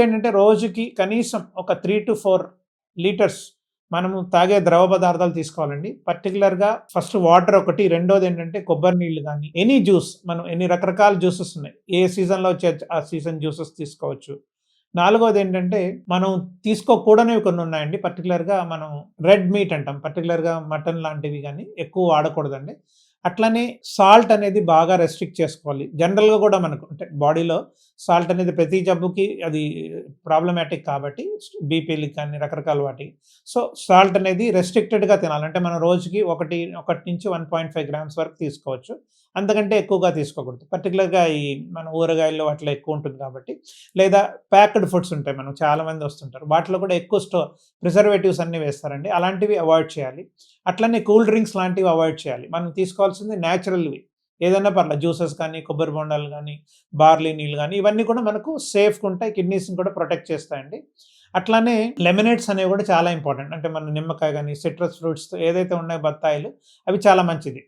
ఏంటంటే రోజుకి కనీసం ఒక త్రీ టు ఫోర్ లీటర్స్ మనము తాగే ద్రవ పదార్థాలు తీసుకోవాలండి. పర్టికులర్గా ఫస్ట్ వాటర్ ఒకటి రెండోది ఏంటంటే కొబ్బరి నీళ్ళు కానీ ఎనీ జ్యూస్ మనం ఎన్ని రకరకాల జ్యూసెస్ ఉన్నాయి. ఏ సీజన్లో వచ్చే ఆ సీజన్ జ్యూసెస్ తీసుకోవచ్చు. నాలుగోది ఏంటంటే మనం తీసుకోకూడనివి కొన్ని ఉన్నాయండి. పర్టికులర్గా మనం రెడ్ మీట్ అంటాం. పర్టికులర్గా మటన్ లాంటివి కానీ ఎక్కువ వాడకూడదండి. అట్లనే సాల్ట్ అనేది బాగా రెస్ట్రిక్ట్ చేసుకోవాలి. జనరల్గా కూడా మనకు అంటే బాడీలో సాల్ట్ అనేది ప్రతి జబ్బుకి అది ప్రాబ్లమాటిక్ కాబట్టి బీపీలకి కానీ రకరకాల వాటికి సో సాల్ట్ అనేది రెస్ట్రిక్టెడ్గా తినాలి. అంటే మనం రోజుకి ఒకటి ఒకటి నుంచి వన్ పాయింట్ ఫైవ్ గ్రామ్స్ వరకు తీసుకోవచ్చు. అంతకంటే ఎక్కువగా తీసుకోకూడదు. పర్టికులర్గా ఈ మన ఊరగాయల్లో అట్లా ఎక్కువ ఉంటుంది కాబట్టి. లేదా ప్యాక్డ్ ఫుడ్స్ ఉంటాయి మనం చాలామంది వస్తుంటారు. వాటిలో కూడా ఎక్కువ స్టో ప్రిజర్వేటివ్స్ అన్నీ వేస్తారండి. అలాంటివి అవాయిడ్ చేయాలి. అట్లనే కూల్ డ్రింక్స్ లాంటివి అవాయిడ్ చేయాలి. మనం తీసుకోవాల్సింది న్యాచురల్వి ఏదైనా పర్లేదు జ్యూసెస్ కానీ కొబ్బరి బొండాలు కానీ బార్లీ నీళ్ళు కానీ ఇవన్నీ కూడా మనకు సేఫ్గా ఉంటాయి కిడ్నీస్ని కూడా ప్రొటెక్ట్ చేస్తాయండి. అట్లానే లెమినేట్స్ అనేవి కూడా చాలా ఇంపార్టెంట్. అంటే మన నిమ్మకాయ కానీ సిట్రస్ ఫ్రూట్స్ ఏదైతే ఉన్నాయో బత్తాయిలు అవి చాలా మంచిది.